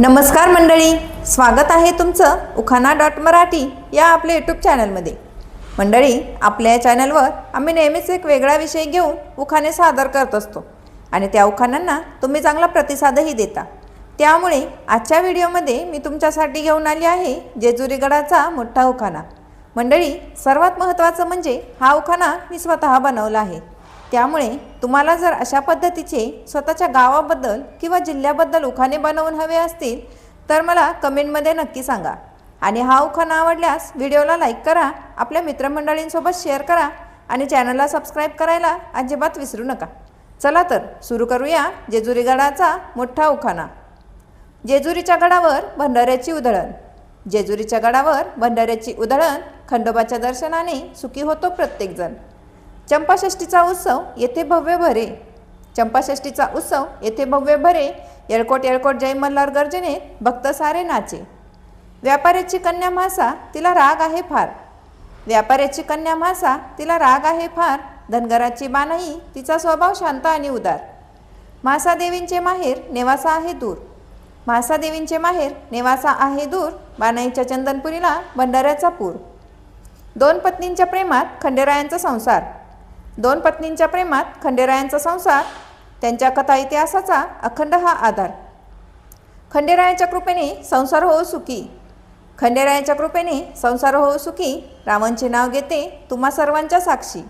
नमस्कार मंडळी स्वागत आहे तुमचं उखाना डॉट मराठी या आपल्या यूट्यूब चॅनलमध्ये मंडळी आपल्या या चॅनलवर आम्ही नेहमीच एक वेगळा विषय घेऊन उखाणे सादर करत असतो आणि त्या उखाण्यांना तुम्ही चांगला प्रतिसादही देता. त्यामुळे आजच्या व्हिडिओमध्ये मी तुमच्यासाठी घेऊन आली आहे जेजुरीगडाचा मोठा उखाणा. मंडळी सर्वात महत्त्वाचं म्हणजे हा उखाणा मी स्वतः बनवला आहे. त्यामुळे तुम्हाला जर अशा पद्धतीचे स्वतःच्या गावाबद्दल किंवा जिल्ह्याबद्दल उखाणे बनवून हवे असतील तर मला कमेंटमध्ये नक्की सांगा. आणि हा उखाणा आवडल्यास व्हिडिओला लाईक करा आपल्या मित्रमंडळींसोबत शेअर करा आणि चॅनलला सबस्क्राईब करायला अजिबात विसरू नका. चला तर सुरू करूया जेजुरी गडाचा मोठा उखाणा. जेजुरीच्या गडावर भंडाऱ्याची उधळण. जेजुरीच्या गडावर भंडाऱ्याची उधळण खंडोबाच्या दर्शनाने सुखी होतो प्रत्येकजण. चंपाषष्ठीचा उत्सव येथे भव्य भरे. चंपाषष्ठीचा उत्सव येथे भव्य भरे. येळकोट येळकोट जय मल्हार गर्जने भक्त सारे नाचे. व्यापाऱ्याची कन्या म्हासा तिला राग आहे फार. व्यापाऱ्याची कन्या म्हासा तिला राग आहे फार. धनगराची बानाई तिचा स्वभाव शांत आणि उदार. म्हासादेवींचे माहेर नेवासा आहे दूर. म्हासादेवींचे माहेर नेवासा आहे दूर बानाईच्या चंदनपुरीला भंडाऱ्याचा पूर. दोन पत्नींच्या प्रेमात खंडेरायांचा संसार. दोन पत्नींच्या प्रेमात खंडेरायांचा संसार त्यांच्या कथा इतिहासाचा अखंड हा आधार. खंडेरायाच्या कृपेने संसार होऊ सुखी. खंडेरायाच्या कृपेने संसार होऊ सुखी रावणचे नाव घेते तुम्हा सर्वांच्या साक्षी.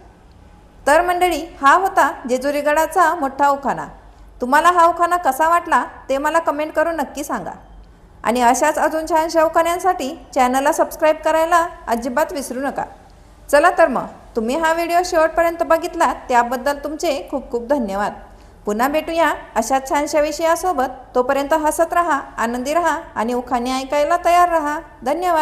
तर मंडळी हा होता जेजुरीगडाचा मोठा उखाणा. तुम्हाला हा उखाणा कसा वाटला ते मला कमेंट करून नक्की सांगा. आणि अशाच अजून छानशा उखाण्यांसाठी चॅनलला सबस्क्राईब करायला अजिबात विसरू नका. चला तर मग. तुम्ही हा व्हिडिओ शेवटपर्यंत बघितलात त्याबद्दल तुमचे खूप खूप धन्यवाद. पुन्हा भेटूया अशाच छानशा विषयासोबत. तोपर्यंत हसत राहा आनंदी राहा आणि उखाणे ऐकायला तयार राहा. धन्यवाद.